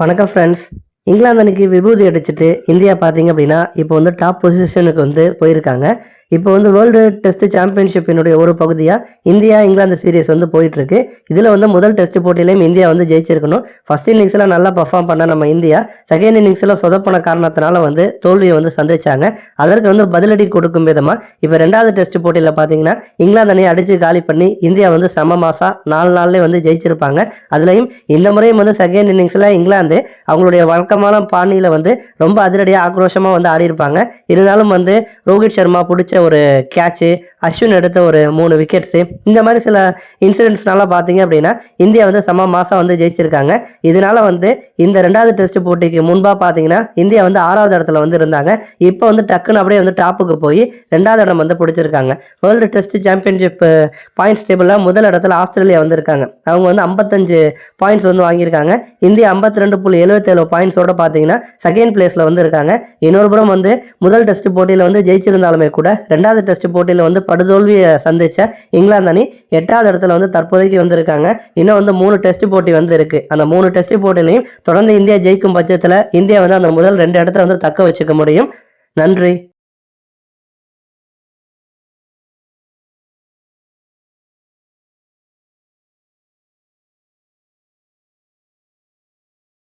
வணக்கம் ஃப்ரெண்ட்ஸ் இங்கிலாந்து அன்னைக்கு விபூதி அடிச்சுட்டு இந்தியா பார்த்தீங்க அப்படின்னா இப்போ வந்து டாப் பொசிஷனுக்கு வந்து போயிருக்காங்க. இப்போ வந்து வேர்ல்டு டெஸ்ட் சாம்பியன்ஷிப்பினுடைய ஒரு பகுதியாக இந்தியா இங்கிலாந்து சீரிஸ் வந்து போயிட்டுருக்கு. இதில் வந்து முதல் டெஸ்ட் போட்டியிலையும் இந்தியா வந்து ஜெயிச்சிருக்கணும். ஃபர்ஸ்ட் இன்னிங்ஸில் நல்லா பர்ஃபார்ம் பண்ண நம்ம இந்தியா செகண்ட் இன்னிங்ஸில் சொதப்பன காரணத்தினால வந்து தோல்வியை வந்து சந்திச்சாங்க. அதற்கு வந்து பதிலடி கொடுக்கும் விதமாக இப்போ ரெண்டாவது டெஸ்ட் போட்டியில் பார்த்தீங்கன்னா இங்கிலாந்து அணியை அடித்து காலி பண்ணி இந்தியா வந்து சம மாசா நாலு நாள்லேயே வந்து ஜெயிச்சிருப்பாங்க. அதுலேயும் இந்த முறையும் வந்து செகண்ட் இன்னிங்ஸில் இங்கிலாந்து அவங்களுடைய வழக்கமான பாணியில் வந்து ரொம்ப அதிரடியாக ஆக்ரோஷமாக வந்து ஆடி இருப்பாங்க இருந்தாலும் வந்து ரோஹித் சர்மா பிடிச்ச ஒரு கேட்சு அஸ்வின் எடுத்த ஒரு மூணு விக்கெட்ஸு இந்த மாதிரி சில இன்சிடென்ட்ஸ்னால பார்த்தீங்க அப்படின்னா இந்தியா வந்து சம மாதம் வந்து ஜெயிச்சிருக்காங்க. இதனால வந்து இந்த ரெண்டாவது டெஸ்ட் போட்டிக்கு முன்பாக பார்த்தீங்கன்னா இந்தியா வந்து ஆறாவது இடத்துல வந்து இருந்தாங்க. இப்போ வந்து டக்குன்னு அப்படியே வந்து டாப்புக்கு போய் ரெண்டாவது இடம் வந்து பிடிச்சிருக்காங்க. வேர்ல்டு டெஸ்ட் சாம்பியன்ஷிப் பாயிண்ட்ஸ் டேபிளில் முதல் இடத்துல ஆஸ்திரேலியா வந்திருக்காங்க. அவங்க வந்து ஐம்பத்தஞ்சு பாயிண்ட்ஸ் வந்து வாங்கியிருக்காங்க. இந்தியா ஐம்பத்தி ரெண்டு புள்ளி எழுபத்தேழு பாயிண்ட்ஸோட பார்த்தீங்கன்னா செகண்ட் பிளேஸில் வந்து இருக்காங்க. இன்னொரு புறம் வந்து முதல் டெஸ்ட் போட்டியில் வந்து ஜெயிச்சிருந்தாலுமே கூட ரெண்டாவது டெஸ்ட் போட்டியில் வந்து படுதோல்வியை சந்தித்த இங்கிலாந்து அணி எட்டாவது இடத்துல வந்து தற்போதைக்கு வந்திருக்காங்க. இன்னும் வந்து மூணு டெஸ்ட் போட்டி வந்து இருக்கு. அந்த மூணு டெஸ்ட் போட்டிலையும் தொடர்ந்து இந்தியா ஜெயிக்கும் பட்சத்தில் இந்தியா வந்து அந்த முதல் ரெண்டு இடத்துல வந்து தக்க வச்சுக்க முடியும். நன்றி.